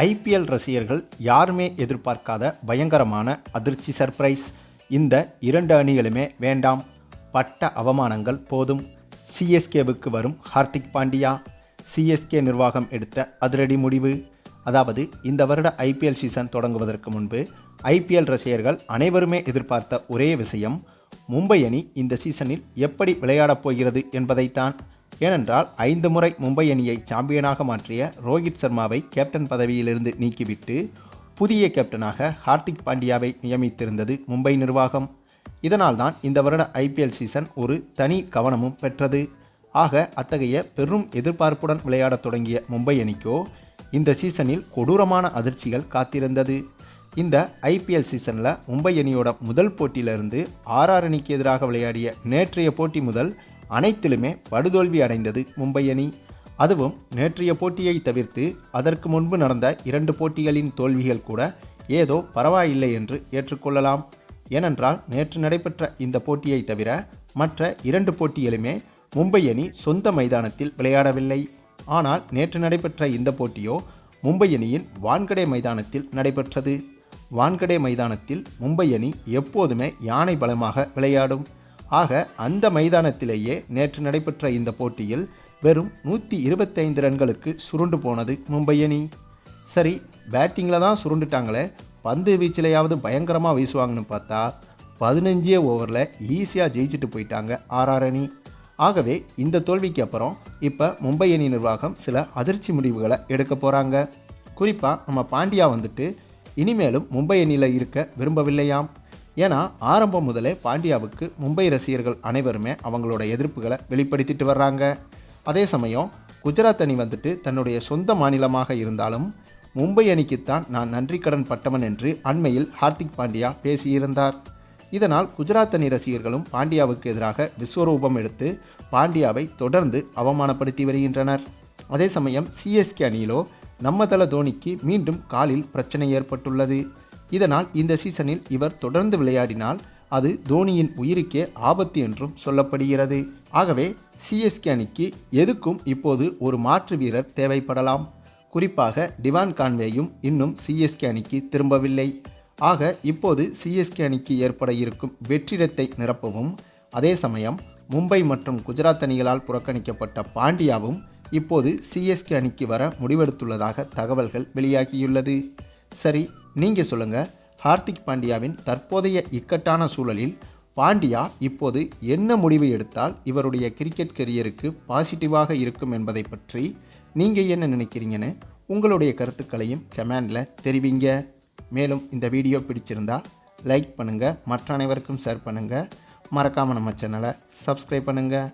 IPL ரசிகர்கள் யாருமே எதிர்பார்க்காத பயங்கரமான அதிர்ச்சி சர்ப்ரைஸ் இந்த இரண்டு அணிகளுமே வேண்டாம். பட்ட அவமானங்கள் போதும். சிஎஸ்கேவுக்கு வரும் ஹார்திக் பாண்டியா. சிஎஸ்கே நிர்வாகம் எடுத்த அதிரடி முடிவு. அதாவது இந்த வருட ஐபிஎல் சீசன் தொடங்குவதற்கு முன்பு ஐபிஎல் ரசிகர்கள் அனைவருமே எதிர்பார்த்த ஒரே விஷயம் மும்பை அணி இந்த சீசனில் எப்படி விளையாடப் போகிறது என்பதைத்தான். ஏனென்றால் ஐந்து முறை மும்பை அணியை சாம்பியனாக மாற்றிய ரோஹித் சர்மாவை கேப்டன் பதவியிலிருந்து நீக்கிவிட்டு புதிய கேப்டனாக ஹார்திக் பாண்டியாவை நியமித்திருந்தது மும்பை நிர்வாகம். இதனால்தான் இந்த வருட ஐபிஎல் சீசன் ஒரு தனி கவனமும் பெற்றது. ஆக அத்தகைய பெரும் எதிர்பார்ப்புடன் விளையாடத் தொடங்கிய மும்பை அணிக்கோ இந்த சீசனில் கொடூரமான அதிர்ச்சிகள் காத்திருந்தது. இந்த ஐபிஎல் சீசனில் மும்பை அணியோட முதல் போட்டியிலிருந்து ஆர்ஆர் அணிக்கு எதிராக விளையாடிய நேற்றைய போட்டி முதல் அனைத்திலுமே படுதோல்வி அடைந்தது மும்பை அணி. அதுவும் நேற்றைய போட்டியை தவிர்த்து அதற்கு முன்பு நடந்த இரண்டு போட்டிகளின் தோல்விகள் கூட ஏதோ பரவாயில்லை என்று ஏற்றுக்கொள்ளலாம். ஏனென்றால் நேற்று நடைபெற்ற இந்த போட்டியை தவிர மற்ற இரண்டு போட்டிகளுமே மும்பை அணி சொந்த மைதானத்தில் விளையாடவில்லை. ஆனால் நேற்று நடைபெற்ற இந்த போட்டியோ மும்பை அணியின் வான்கடே மைதானத்தில் நடைபெற்றது. வான்கடே மைதானத்தில் மும்பை அணி எப்போதுமே யானை பலமாக விளையாடும். ஆக அந்த மைதானத்திலேயே நேற்று நடைபெற்ற இந்த போட்டியில் வெறும் நூற்றி இருபத்தைந்து ரன்களுக்கு சுருண்டு போனது மும்பை அணி. சரி பேட்டிங்கில் தான் சுருண்டுட்டாங்களே பந்து வீச்சிலையாவது பயங்கரமாக வீசுவாங்கன்னு பார்த்தா பதினஞ்சே ஓவரில் ஈஸியாக ஜெயிச்சுட்டு போயிட்டாங்க ஆர்ஆர் அணி. ஆகவே இந்த தோல்விக்கு அப்புறம் இப்போ மும்பை அணி நிர்வாகம் சில அதிர்ச்சி முடிவுகளை எடுக்க போகிறாங்க குறிப்பாக நம்ம பாண்டியா வந்துட்டு இனிமேலும் மும்பை அணியில் இருக்க விரும்பவில்லையாம். ஏன்னா ஆரம்பம் முதலே பாண்டியாவுக்கு மும்பை ரசிகர்கள் அனைவருமே அவங்களோட எதிர்ப்புகளை வெளிப்படுத்திட்டு வர்றாங்க. அதே சமயம் குஜராத் அணி வந்துட்டு தன்னுடைய சொந்த மாநிலமாக இருந்தாலும் மும்பை அணிக்குத்தான் நான் நன்றி கடன் பட்டவன் என்று அண்மையில் ஹார்திக் பாண்டியா பேசியிருந்தார். இதனால் குஜராத் அணி ரசிகர்களும் பாண்டியாவுக்கு எதிராக விஸ்வரூபம் எடுத்து பாண்டியாவை தொடர்ந்து அவமானப்படுத்தி வருகின்றனர். அதே சமயம் சிஎஸ்கே அணியிலோ நம்ம தல தோனிக்கு மீண்டும் காலில் பிரச்சனை ஏற்பட்டுள்ளது. இதனால் இந்த சீசனில் இவர் தொடர்ந்து விளையாடினால் அது தோனியின் உயிருக்கே ஆபத்து என்றும் சொல்லப்படுகிறது. ஆகவே சிஎஸ்கே அணிக்கு எதுக்கும் இப்போது ஒரு மாற்று வீரர் தேவைப்படலாம். குறிப்பாக டிவான் கான்வேயும் இன்னும் சிஎஸ்கே அணிக்கு திரும்பவில்லை. ஆக இப்போது சிஎஸ்கே அணிக்கு ஏற்பட இருக்கும் வெற்றிடத்தை நிரப்பவும் அதே சமயம் மும்பை மற்றும் குஜராத் அணிகளால் புறக்கணிக்கப்பட்ட பாண்டியாவும் இப்போது சிஎஸ்கே அணிக்கு வர முடிவெடுத்துள்ளதாக தகவல்கள் வெளியாகியுள்ளது. சரி நீங்கள் சொல்லுங்கள் ஹார்திக் பாண்டியாவின் தற்போதைய இக்கட்டான சூழலில் பாண்டியா இப்போது என்ன முடிவு எடுத்தால் இவருடைய கிரிக்கெட் கெரியருக்கு பாசிட்டிவாக இருக்கும் என்பதை பற்றி நீங்கள் என்ன நினைக்கிறீங்கன்னு உங்களுடைய கருத்துக்களையும் கமெண்டில் தெரிவிங்க. மேலும் இந்த வீடியோ பிடிச்சிருந்தால் லைக் பண்ணுங்கள் மற்ற அனைவருக்கும் ஷேர் பண்ணுங்கள் மறக்காமல் நம்ம சேனலை சப்ஸ்கிரைப் பண்ணுங்கள்